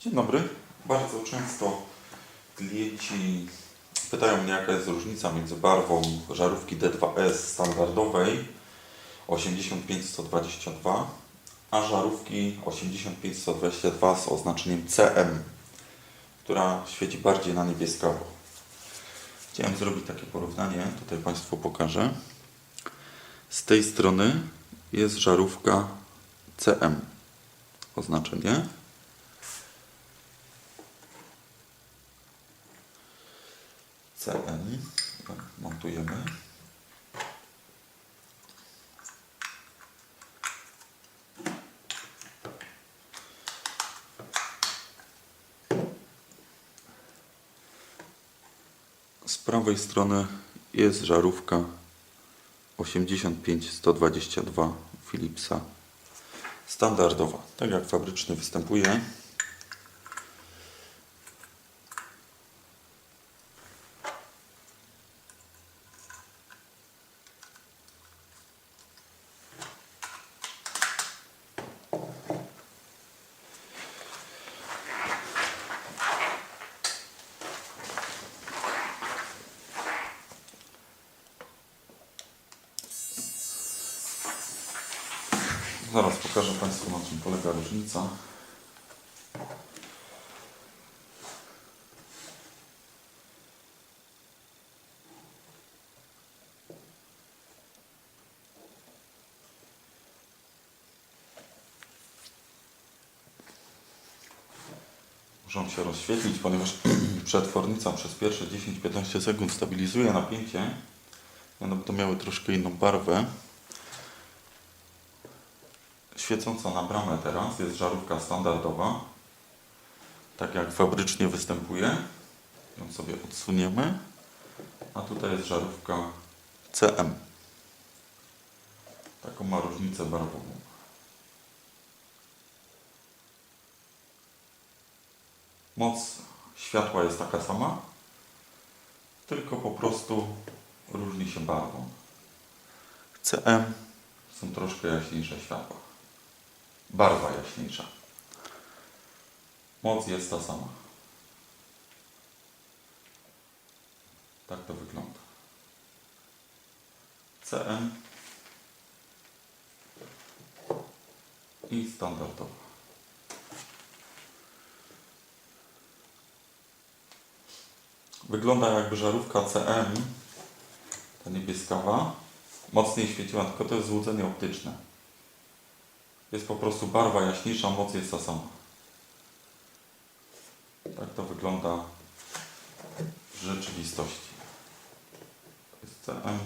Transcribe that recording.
Dzień dobry. Bardzo często klienci pytają mnie, jaka jest różnica między barwą żarówki D2S standardowej 85122 a żarówki 85122 z oznaczeniem CM, która świeci bardziej na niebieskawo. Chciałem zrobić takie porównanie, tutaj Państwu pokażę. Z tej strony jest żarówka CM, oznaczenie. CN montujemy. Z prawej strony jest żarówka 85122 Philipsa standardowa, tak jak fabrycznie występuje. Zaraz pokażę Państwu na czym polega różnica. Muszą się rozświetlić, ponieważ przetwornica przez pierwsze 10-15 sekund stabilizuje napięcie. One będą miały troszkę inną barwę świecąca na bramę teraz jest żarówka standardowa, tak jak fabrycznie występuje. Ją sobie odsuniemy. A tutaj jest żarówka CM. Taką ma różnicę barwową. Moc światła jest taka sama, tylko po prostu różni się barwą. CM są troszkę jaśniejsze światła. Barwa jaśniejsza. Moc jest ta sama. Tak to wygląda. CM i standardowa. Wygląda jakby żarówka CM, ta niebieskawa, mocniej świeciła, tylko to jest złudzenie optyczne. Jest po prostu barwa jaśniejsza, moc jest ta sama. Tak to wygląda w rzeczywistości. To jest CM